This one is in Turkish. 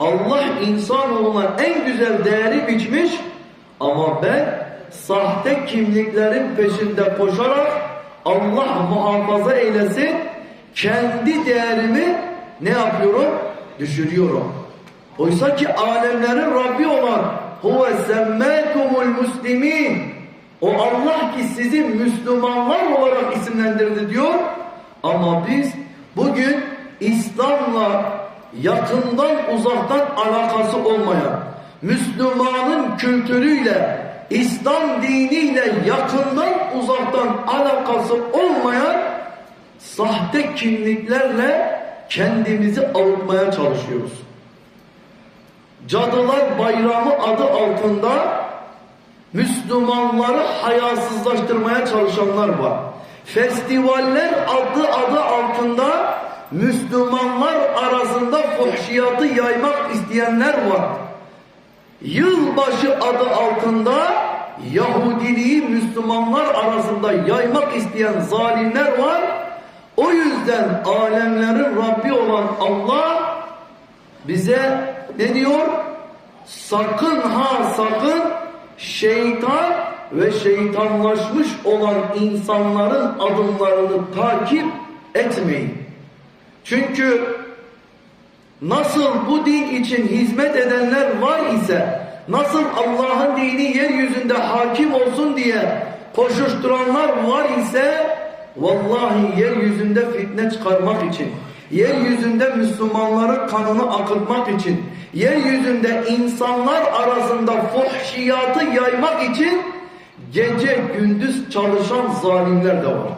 Allah insanoğluna en güzel değeri biçmiş ama ben sahte kimliklerin peşinde koşarak Allah muhafaza eylesin kendi değerimi ne yapıyorum? Düşürüyorum. Oysa ki alemlerin Rabbi olan huve semmâkumul muslimin o Allah ki sizi Müslümanlar olarak isimlendirdi diyor. Ama biz bugün İslam'la yakından uzaktan alakası olmayan Müslümanın kültürüyle İslam diniyle yakından uzaktan alakası olmayan sahte kimliklerle kendimizi avutmaya çalışıyoruz. Cadılar Bayramı adı altında Müslümanları hayasızlaştırmaya çalışanlar var. Festivaller adı adı altında Müslümanlar fuhşiyatı yaymak isteyenler var. Yılbaşı adı altında Yahudiliği Müslümanlar arasında yaymak isteyen zalimler var. O yüzden alemlerin Rabbi olan Allah bize ne diyor? Sakın ha sakın şeytan ve şeytanlaşmış olan insanların adımlarını takip etmeyin. Çünkü nasıl bu din için hizmet edenler var ise, nasıl Allah'ın dini yeryüzünde hakim olsun diye koşuşturanlar var ise, vallahi yeryüzünde fitne çıkarmak için, yeryüzünde Müslümanların kanını akıtmak için, yeryüzünde insanlar arasında fuhşiyatı yaymak için gece gündüz çalışan zalimler de var.